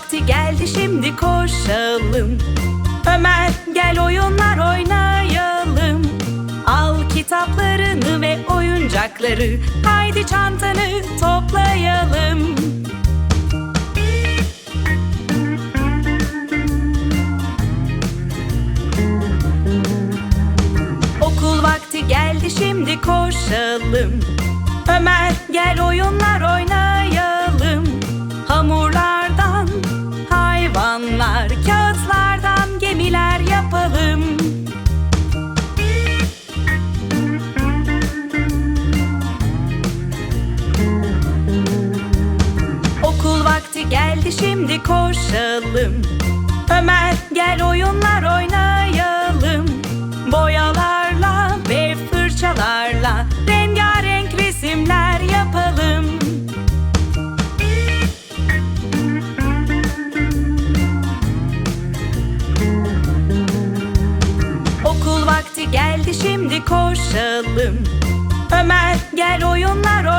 vakti geldi şimdi koşalım. Ömer gel oyunlar oynayalım. Al kitaplarını ve oyuncakları Haydi çantanı toplayalım. Okul vakti geldi şimdi koşalım. Ömer gel oyunlar geldi şimdi koşalım. Ömer gel oyunlar oynayalım. Boyalarla ve fırçalarla Rengarenk resimler yapalım. Okul vakti geldi şimdi koşalım. Ömer gel oyunlar